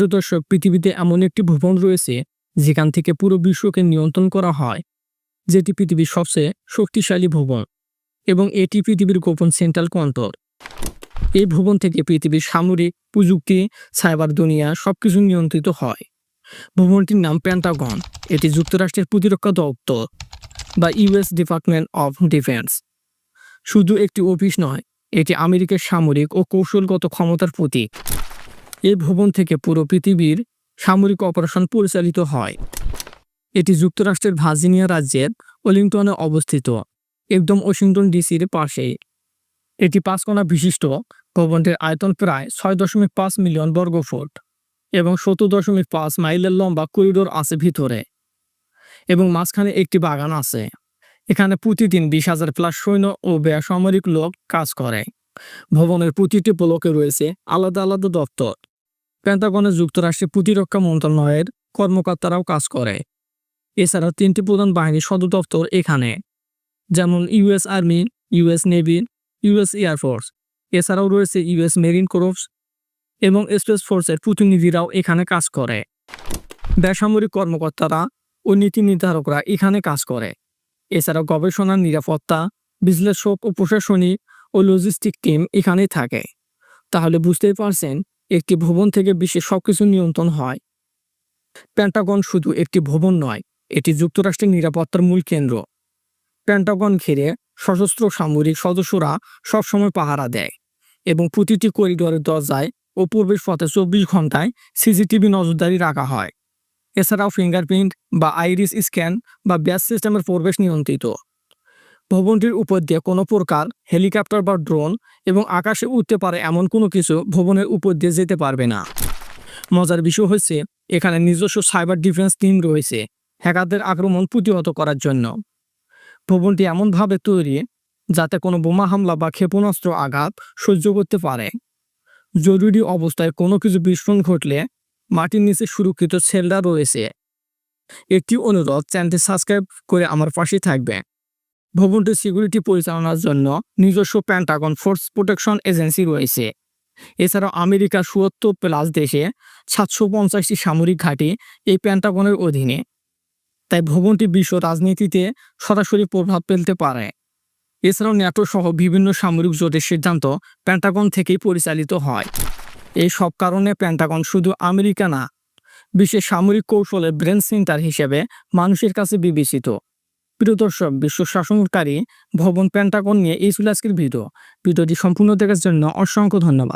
প্রিয় দর্শক পৃথিবীতে এমন একটি ভবন রয়েছে, যেখান থেকে পুরো বিশ্বকে নিয়ন্ত্রণ করা হয়, যেটি পৃথিবীর সবচেয়ে শক্তিশালী ভবন এবং এটি পৃথিবীর গোপন সেন্ট্রাল কন্ট্রোল এই ভবন থেকে পৃথিবীর সামরিক, প্রযুক্তি, সাইবার দুনিয়া সবকিছু নিয়ন্ত্রিত হয়। ভবনটির নাম প্যান্টাগন এটি যুক্তরাষ্ট্রের প্রতিরক্ষা দপ্তর বা ইউএস ডিপার্টমেন্ট অফ ডিফেন্স। শুধু একটি অফিস নয়, এটি আমেরিকার সামরিক ও কৌশলগত ক্ষমতার প্রতীক। এই ভবন থেকে পুরো পৃথিবীর সামরিক অপারেশন পরিচালিত হয়। এটি যুক্তরাষ্ট্রের ভার্জিনিয়া রাজ্যের ওলিংটনে অবস্থিত, একদম ওয়াশিংটন ডিসির পাশে। এটি পাঁচকোনা বিশিষ্ট ভবনটির আয়তন প্রায় ছয় দশমিক পাঁচ মিলিয়ন বর্গফুট এবং সত্তর দশমিক পাঁচ মাইলের লম্বা করিডোর আছে ভিতরে এবং মাঝখানে একটি বাগান আছে। এখানে প্রতিদিন বিশ হাজার প্লাস সৈন্য ও বেসামরিক লোক কাজ করে। ভবনের প্রতিটি ব্লকে রয়েছে আলাদা আলাদা দপ্তর। পেন্টাগনে যুক্তরাষ্ট্রের প্রতিরক্ষা মন্ত্রণালয়ের কর্মকর্তারাও কাজ করে। এছাড়া তিনটি প্রধান বাহিনীর সদর দপ্তর এখানে, যেমন US army US navy US air force এছাড়াও রয়েছে ইউএস মেরিন কোরপস এবং স্পেস ফোর্সের প্রতিনিধিরাও এখানে কাজ করে। বেসামরিক কর্মকর্তারা ও নীতি নির্ধারকরা এখানে কাজ করে। এছাড়াও গবেষণা, নিরাপত্তা, বিশ্লেষক ও প্রশাসনিক ও লজিস্টিক টিম এখানেই থাকে। তাহলে বুঝতেই পারছেন একটি ভবন থেকে বিশ্বের সবকিছু নিয়ন্ত্রণ হয়। প্যান্টাগন শুধু একটি ভবন নয়, এটি যুক্তরাষ্ট্রের নিরাপত্তার মূল কেন্দ্র। প্যান্টাগন ঘিরে সশস্ত্র সামরিক সদস্যরা সবসময় পাহারা দেয় এবং প্রতিটি করিডোরের দরজায় ও প্রবেশ পথে চব্বিশ ঘন্টায় সিসিটিভি নজরদারি রাখা হয়। এছাড়াও ফিঙ্গারপ্রিন্ট বা আইরিস স্ক্যান বা ব্যাস সিস্টেমের প্রবেশ নিয়ন্ত্রিত। ভবনটির উপর দিয়ে কোনো প্রকার হেলিকপ্টার বা ড্রোন এবং আকাশে উঠতে পারে এমন কোনো কিছু ভবনের উপর দিয়ে যেতে পারবে না। মজার বিষয় হচ্ছে, এখানে নিজস্ব সাইবার ডিফেন্স টিম রয়েছে, হ্যাকারদের আক্রমণ প্রতিহত করার জন্য। ভবনটি এমনভাবে তৈরি যাতে কোনো বোমা হামলা বা ক্ষেপণাস্ত্র আঘাত সহ্য করতে পারে। জরুরি অবস্থায় কোনো কিছু বিস্ফোরণ ঘটলে মাটির নিচে সুরক্ষিত শেল্ডার রয়েছে। একটি অনুরোধ, চ্যানেলটি সাবস্ক্রাইব করে আমার পাশে থাকবে ভবনটির সিকিউরিটি পরিচালনার জন্য নিজস্ব প্যান্টাগন ফোর্স প্রোটেকশন এজেন্সি রয়েছে। এছাড়াও আমেরিকার সুয়াত্তর প্লাস দেশে সাতশো পঞ্চাশটি সামরিক ঘাঁটি এই প্যান্টাগনের অধীনে। তাই ভবনটি বিশ্ব রাজনীতিতে সরাসরি প্রভাব ফেলতে পারে। এছাড়াও ন্যাটো সহ বিভিন্ন সামরিক জোটের সিদ্ধান্ত প্যান্টাগন থেকেই পরিচালিত হয়। এই সব কারণে প্যান্টাগন শুধু আমেরিকা না, বিশ্বের সামরিক কৌশলের ব্রেন সেন্টার হিসেবে মানুষের কাছে বিবেচিত। প্রিয় দর্শক, বিশ্ব শাসনকারী ভবন প্যান্টাগন নিয়ে এই ছিল আজকের ভিডিও। ভিডিওটি সম্পূর্ণ দেখার জন্য অসংখ্য ধন্যবাদ।